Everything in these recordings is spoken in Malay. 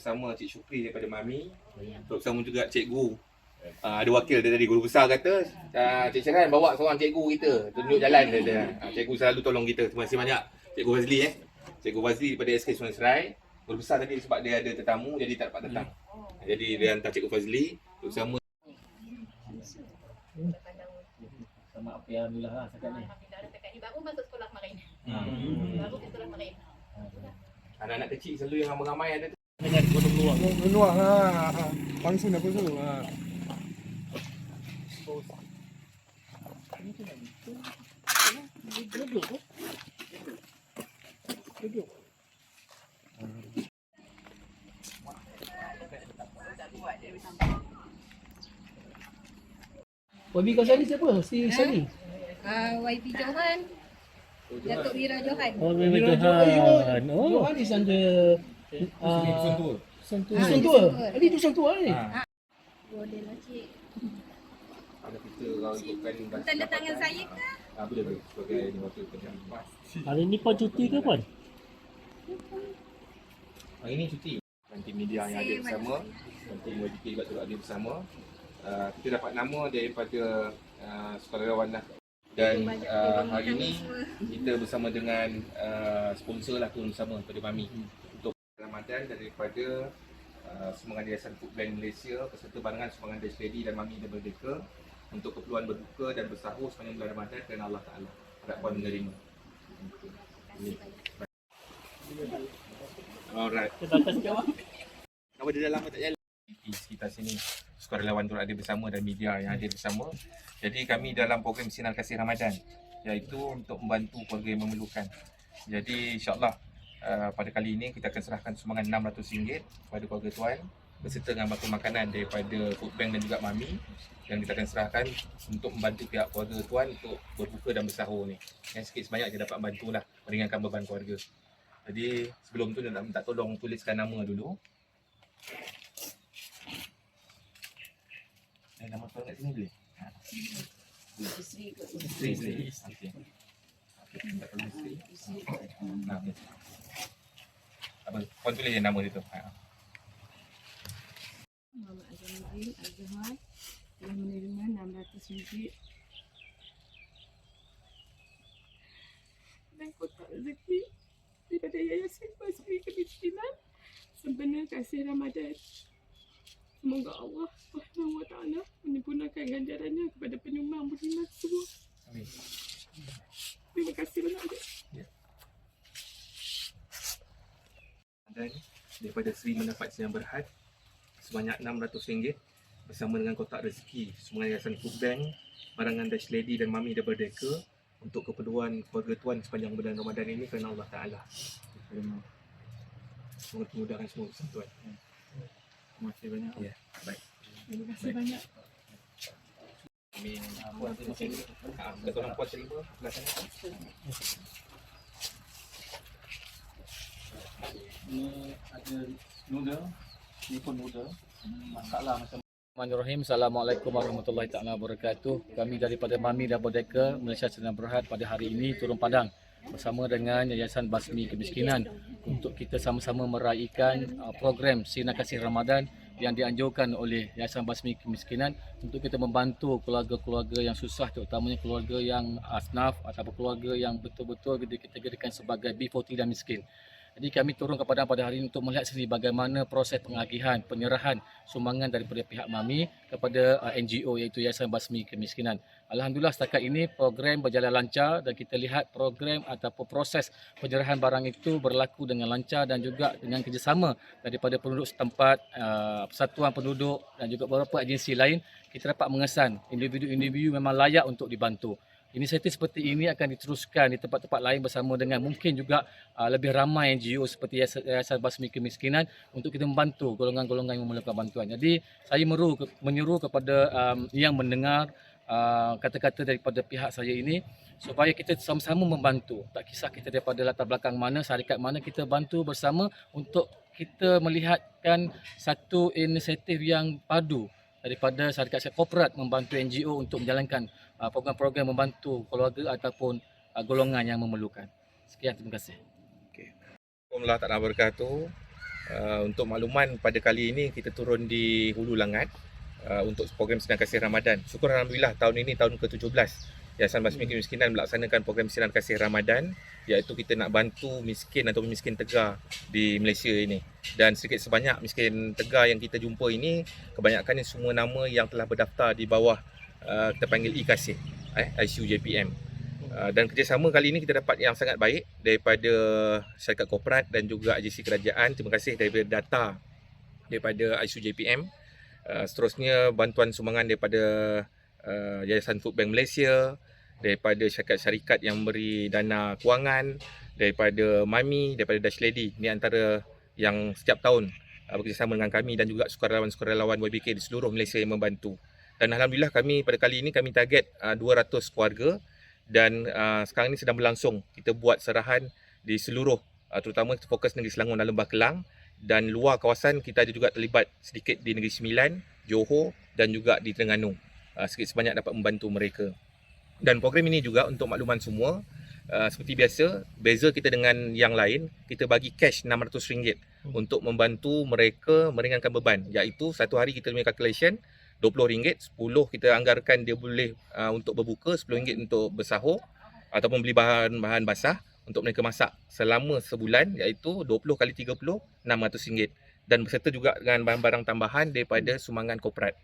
bersama Cik Syukri daripada Mami. Duduk bersama juga Cikgu. Uh, ada wakil dia tadi guru besar kata uh, Cik Syaran bawa seorang cikgu kita tunjuk jalan dia, dia. Uh, cikgu selalu tolong kita terima kasih banyak cikgu Fazli eh cikgu Fazli daripada SK Sungai Serai guru besar tadi sebab dia ada tetamu jadi tak dapat datang jadi dia hantar cikgu Fazli duduk bersama Sama apa yang Alhamdulillah lah setakat ni. Baru masuk sekolah kemarin. hmm. Baru ke sekolah kemarin. anak-anak kecil selalu yang ramai-ramai ada tu Dengan gunung luar. Menua ha. ha. Langsung dah tu. Ha. Wabi kau Sani siapa? Si Sani. Uh, YP Johan. Datuk Wira Johan. Oh, Wabi Johan. Oh, Johan is under uh, Sentuh. Sentua. Ah, Sentua. Sentua. Ini tu Sentua ni. ha. Boleh lah cik. ada kita orang untukkan Tanda tangan saya ke? ah, boleh boleh sebagai wakil pejabat Hari ni kau cuti ke Puan? Hari ni cuti. Nanti media yang ada bersama, nanti YDK juga turut ada bersama. Uh, kita dapat nama daripada uh, sukarelawan lah. Dan uh, hari ni kita bersama dengan uh, sponsor lah turun bersama daripada Mami Ramadan daripada uh, Sumbangan Yayasan Food Bank Malaysia beserta barangan Sumbangan Dash Lady dan Mami dan Merdeka untuk keperluan berbuka dan bersahur sepanjang bulan Ramadan kerana Allah Ta'ala. Harap puan menerima. Alright. Nama dia dah lama tak jalan. Di sekitar sini sukarelawan turut ada bersama dan media yang hadir bersama. Jadi kami dalam program Sinar Kasih Ramadan iaitu untuk membantu keluarga yang memerlukan. Jadi insyaAllah uh, pada kali ini kita akan serahkan sumbangan RM600 kepada keluarga tuan beserta dengan bakul makanan daripada Food Bank dan juga Mami dan kita akan serahkan untuk membantu pihak keluarga tuan untuk berbuka dan bersahur ni. Yang sikit sebanyak dia dapat bantulah meringankan beban keluarga. Jadi sebelum tu nak minta tolong tuliskan nama dulu. Eh, nama tuan kat sini boleh? Ha. Sri, Sri. Okey. Okey, minta tolong Sri. Ha, okey. Kau tulis je nama dia tu. Ha. Muhammad Azamuddin Al-Zuhar telah menerima 600 ringgit dan kotak rezeki daripada Yayasan Basri Kemiskinan sempena kasih Ramadan. Semoga Allah Subhanahu Wa Taala menyempurnakan ganjarannya kepada penyumbang beriman semua. Amin. Terima kasih banyak. Dek. Dan daripada Sri mendapat siang berhad sebanyak RM600 bersama dengan kotak rezeki Sumbangan Yayasan Food Bank, barangan Dash Lady dan Mami dan Berdeka untuk keperluan keluarga tuan sepanjang bulan Ramadan ini kerana Allah Ta'ala. Semoga dimudahkan semua urusan tuan. Terima kasih banyak. Ya, baik. Terima kasih banyak. Amin. Puan terima kasih. Minta tolong puan terima belah sana. Ni pun noodle. Masalah macam Bismillahirrahmanirrahim. Assalamualaikum warahmatullahi taala wabarakatuh. Kami daripada Mami dan Bodeka Malaysia Senang Berhad pada hari ini turun padang bersama dengan Yayasan Basmi Kemiskinan untuk kita sama-sama meraihkan uh, program Sinar Kasih Ramadan yang dianjurkan oleh Yayasan Basmi Kemiskinan untuk kita membantu keluarga-keluarga yang susah terutamanya keluarga yang asnaf ataupun keluarga yang betul-betul kita kategorikan sebagai B40 dan miskin. Jadi kami turun ke padang pada hari ini untuk melihat sendiri bagaimana proses pengagihan, penyerahan sumbangan daripada pihak MAMI kepada uh, NGO iaitu Yayasan Basmi Kemiskinan. Alhamdulillah setakat ini program berjalan lancar dan kita lihat program ataupun proses penyerahan barang itu berlaku dengan lancar dan juga dengan kerjasama daripada penduduk setempat, uh, persatuan penduduk dan juga beberapa agensi lain kita dapat mengesan individu-individu memang layak untuk dibantu. Inisiatif seperti ini akan diteruskan di tempat-tempat lain bersama dengan mungkin juga uh, lebih ramai NGO seperti Yayasan- Basmi Kemiskinan untuk kita membantu golongan-golongan yang memerlukan bantuan. Jadi saya meru, menyeru kepada um, yang mendengar uh, kata-kata daripada pihak saya ini supaya kita sama-sama membantu. Tak kisah kita daripada latar belakang mana, syarikat mana kita bantu bersama untuk kita melihatkan satu inisiatif yang padu daripada syarikat korporat membantu NGO untuk menjalankan uh, program-program membantu keluarga ataupun uh, golongan yang memerlukan. Sekian terima kasih. Assalamualaikum warahmatullahi wabarakatuh. Uh, untuk makluman pada kali ini kita turun di Hulu Langat untuk program Sinar Kasih Ramadan. Syukur Alhamdulillah tahun ini tahun ke-17 Yayasan Basmi Kemiskinan melaksanakan program Sinar Kasih Ramadan iaitu kita nak bantu miskin atau miskin tegar di Malaysia ini. Dan sedikit sebanyak miskin tegar yang kita jumpa ini kebanyakannya semua nama yang telah berdaftar di bawah uh, kita panggil e-kasih eh, ICU JPM. Uh, dan kerjasama kali ini kita dapat yang sangat baik daripada syarikat korporat dan juga agensi kerajaan. Terima kasih daripada data daripada ICU JPM. Uh, seterusnya bantuan sumbangan daripada uh, Yayasan Food Bank Malaysia, daripada syarikat-syarikat yang memberi dana kewangan, daripada MAMI, daripada Dash Lady. Ini antara yang setiap tahun uh, bekerjasama dengan kami dan juga sukarelawan-sukarelawan YBK di seluruh Malaysia yang membantu. Dan Alhamdulillah kami pada kali ini kami target uh, 200 keluarga dan uh, sekarang ini sedang berlangsung. Kita buat serahan di seluruh uh, terutama fokus Negeri Selangor dan Lembah Kelang dan luar kawasan kita ada juga terlibat sedikit di Negeri Sembilan, Johor dan juga di Terengganu. Uh, sikit sebanyak dapat membantu mereka. Dan program ini juga untuk makluman semua. Uh, seperti biasa beza kita dengan yang lain kita bagi cash RM600 untuk membantu mereka meringankan beban. Iaitu satu hari kita punya calculation RM20, 10 kita anggarkan dia boleh uh, untuk berbuka, RM10 untuk bersahur ataupun beli bahan-bahan basah untuk mereka masak selama sebulan iaitu 20 kali 30 RM600 dan berserta juga dengan barang-barang tambahan daripada sumbangan korporat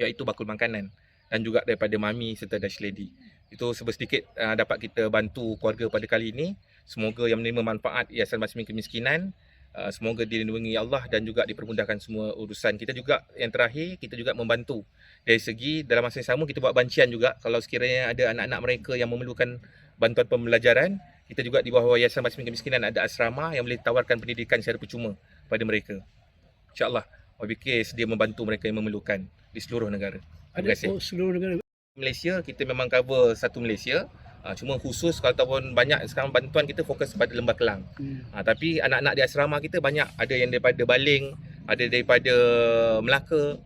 iaitu bakul makanan dan juga daripada mami serta dash lady. Itu sebab sedikit uh, dapat kita bantu keluarga pada kali ini. Semoga yang menerima manfaat Yayasan Basmi Kemiskinan Uh, semoga dilindungi Allah dan juga dipermudahkan semua urusan. Kita juga yang terakhir kita juga membantu dari segi dalam masa yang sama kita buat bancian juga kalau sekiranya ada anak-anak mereka yang memerlukan bantuan pembelajaran kita juga di bawah Yayasan Basmi Kemiskinan ada asrama yang boleh tawarkan pendidikan secara percuma pada mereka. InsyaAllah YBK sedia membantu mereka yang memerlukan di seluruh negara. Terima kasih. seluruh negara. Malaysia kita memang cover satu Malaysia Uh, cuma khusus kalau ataupun banyak sekarang bantuan kita fokus pada Lembah Kelang. Hmm. Uh, tapi anak-anak di asrama kita banyak ada yang daripada Baling, ada daripada Melaka,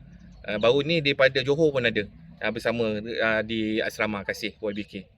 uh, baru ni daripada Johor pun ada uh, bersama uh, di asrama kasih YBK.